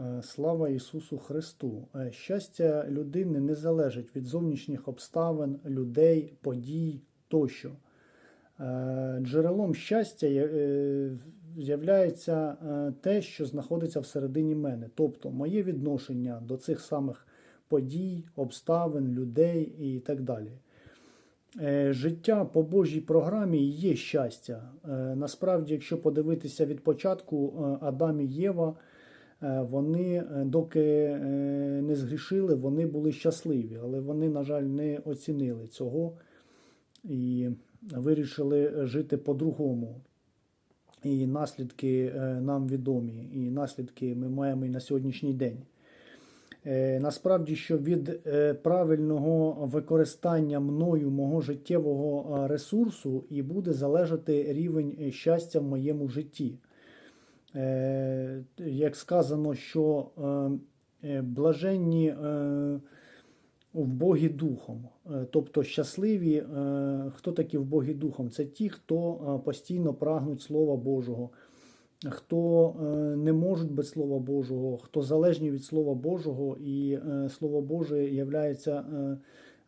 Е, Слава Ісусу Христу! Е, Щастя людини не залежить від зовнішніх обставин, людей, подій тощо. Е, Джерелом щастя з'являється те, що знаходиться всередині мене, тобто моє відношення до цих самих подій, обставин, людей і так далі. Життя по Божій програмі є щастя. Насправді, якщо подивитися від початку, Адам і Єва, вони, е, доки е, не згрішили, вони були щасливі, але вони, на жаль, не оцінили цього і вирішили жити по-другому. І наслідки е, нам відомі, і наслідки ми маємо і на сьогоднішній день. Е, Насправді, що від е, правильного використання мною мого життєвого е, ресурсу і буде залежати рівень е, щастя в моєму житті. Е, Як сказано, що е, е, блаженні е, в Богі духом, тобто щасливі, хто такі в Богі духом? Це ті, хто постійно прагнуть Слова Божого, хто не можуть без Слова Божого, хто залежні від Слова Божого, і Слово Боже є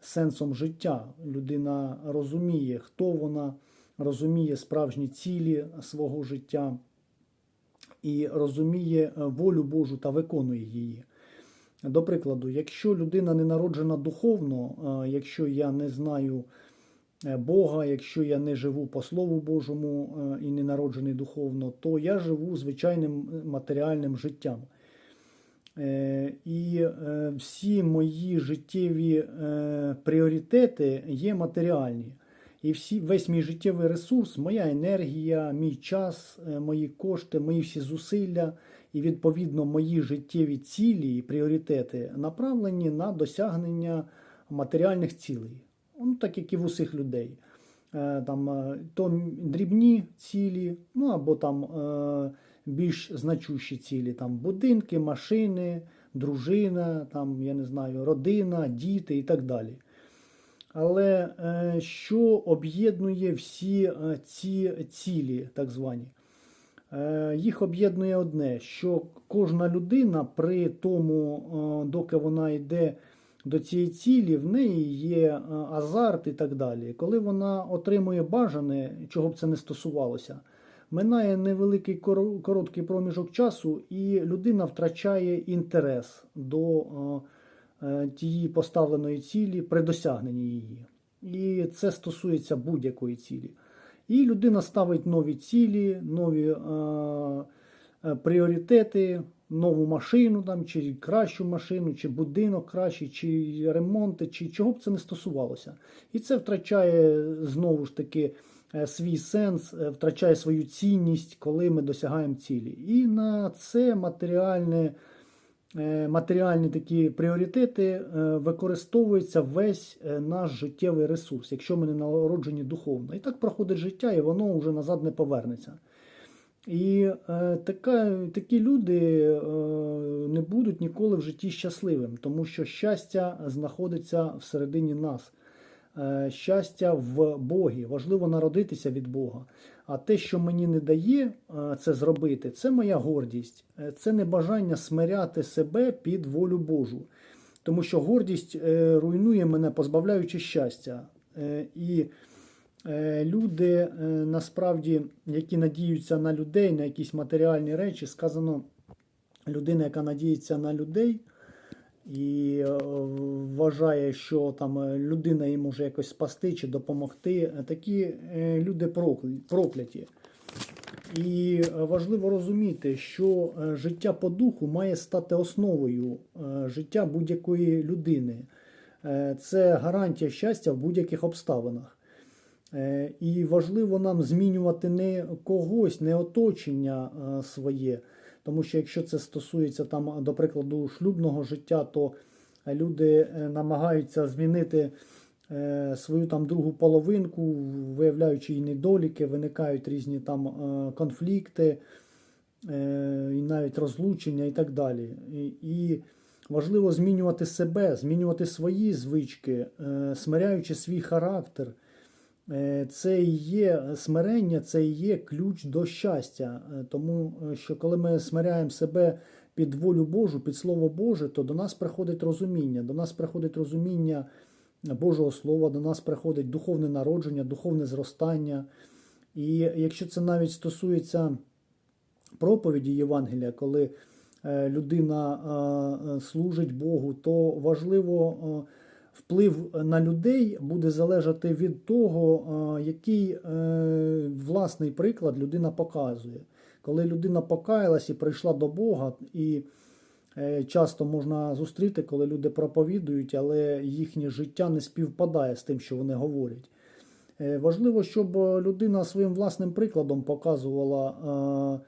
сенсом життя. Людина розуміє, хто вона, розуміє справжні цілі свого життя і розуміє е, волю Божу та виконує її. До прикладу, якщо людина не народжена духовно, е, якщо я не знаю е, Бога, якщо я не живу по Слову Божому і не народжений духовно, то я живу звичайним матеріальним життям. І всі мої життєві пріоритети є матеріальні. І всі, весь мій життєвий ресурс, моя енергія, мій час, е, мої кошти, мої всі зусилля і, відповідно, мої життєві цілі і пріоритети направлені на досягнення матеріальних цілей. Ну, так як і в усіх людей. Е, Там, е, то дрібні цілі, ну або там більш значущі цілі, там будинки, машини, дружина, там, я не знаю, родина, діти і так далі. Але е, що об'єднує всі е, ці цілі, так звані? Е, Їх об'єднує одне, що кожна людина при тому, доки вона йде до цієї цілі, в неї є азарт і так далі. Коли вона отримує бажане, чого б це не стосувалося, минає невеликий коро- короткий проміжок часу, і людина втрачає інтерес до тієї поставленої цілі при досягненні її. І це стосується будь-якої цілі. І людина ставить нові цілі, нові е, е, пріоритети, нову машину, там, чи кращу машину, чи будинок кращий, чи ремонти, чи чого б це не стосувалося. І це втрачає знову ж таки е, свій сенс, е, втрачає свою цінність, коли ми досягаємо цілі. І на це матеріальне. Е, Матеріальні такі пріоритети е, використовується весь е, наш життєвий ресурс, якщо ми не народжені духовно. І так проходить життя, і воно вже назад не повернеться. І така, такі люди не будуть ніколи в житті щасливим, тому що щастя знаходиться всередині нас. Щастя в Богі. Важливо народитися від Бога. А те, що мені не дає е, це зробити, це моя гордість. Е, Це не бажання смиряти себе під волю Божу. Тому що гордість е, руйнує мене, позбавляючи щастя. І люди, насправді, які надіються на людей, на якісь матеріальні речі, сказано, людина, яка надіється на людей і е, вважає, що там е, людина їм може якось спасти чи допомогти. е, Такі люди прокляті. І важливо розуміти, що життя по духу має стати основою життя будь-якої людини. Це гарантія щастя в будь-яких обставинах. І важливо нам змінювати не когось, не оточення своє. Тому що якщо це стосується там, до прикладу, шлюбного життя, то люди е, намагаються змінити е, свою там другу половинку, виявляючи її недоліки, виникають різні там е, конфлікти, е, і навіть розлучення і так далі. І, важливо змінювати себе, змінювати свої звички, е, смиряючи свій характер. Е, Це і є смирення, це і є ключ до щастя. Е, Тому е, що коли ми смиряємо себе під волю Божу, під Слово Боже, то до нас приходить розуміння. До нас приходить розуміння Божого Слова, до нас приходить духовне народження, духовне зростання. І якщо це навіть стосується проповіді Євангелія, коли людина служить Богу, то важливо вплив на людей буде залежати від того, е, який е, власний приклад людина показує. Коли людина покаялась і прийшла до Бога, і е, часто можна зустріти, коли люди проповідують, але їхнє життя не співпадає з тим, що вони говорять. Важливо, щоб людина своїм власним прикладом показувала,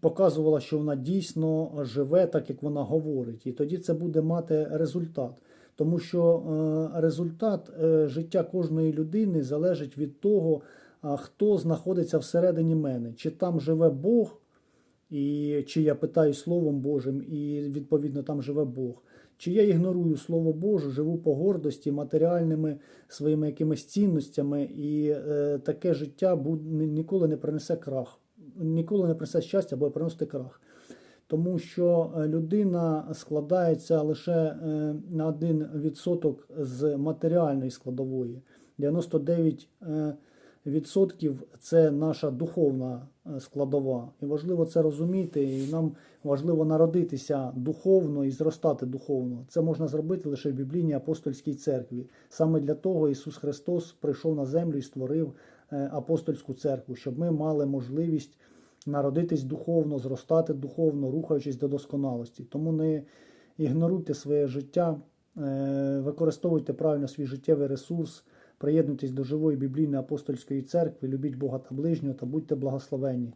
показувала, що вона дійсно живе так, як вона говорить. І тоді це буде мати результат. Тому що е, результат е, життя кожної людини залежить від того, хто знаходиться всередині мене, чи там живе Бог, і чи я питаю Словом Божим, і відповідно там живе Бог. Чи я ігнорую Слово Боже, живу по гордості, матеріальними своїми якимись цінностями, і е, таке життя ніколи не принесе крах, ніколи не принесе щастя, або приносити крах. Тому що е, людина складається лише е, на 1% з матеріальної складової. 99% е, це наша духовна складова. І важливо це розуміти, і нам важливо народитися духовно і зростати духовно. Це можна зробити лише в біблійній апостольській церкві. Саме для того Ісус Христос прийшов на землю і створив апостольську церкву, щоб ми мали можливість народитись духовно, зростати духовно, рухаючись до досконалості. Тому не ігноруйте своє життя, е, використовуйте правильно свій життєвий ресурс, приєднуйтесь до живої біблійної апостольської церкви, любіть Бога та ближнього та будьте благословенні.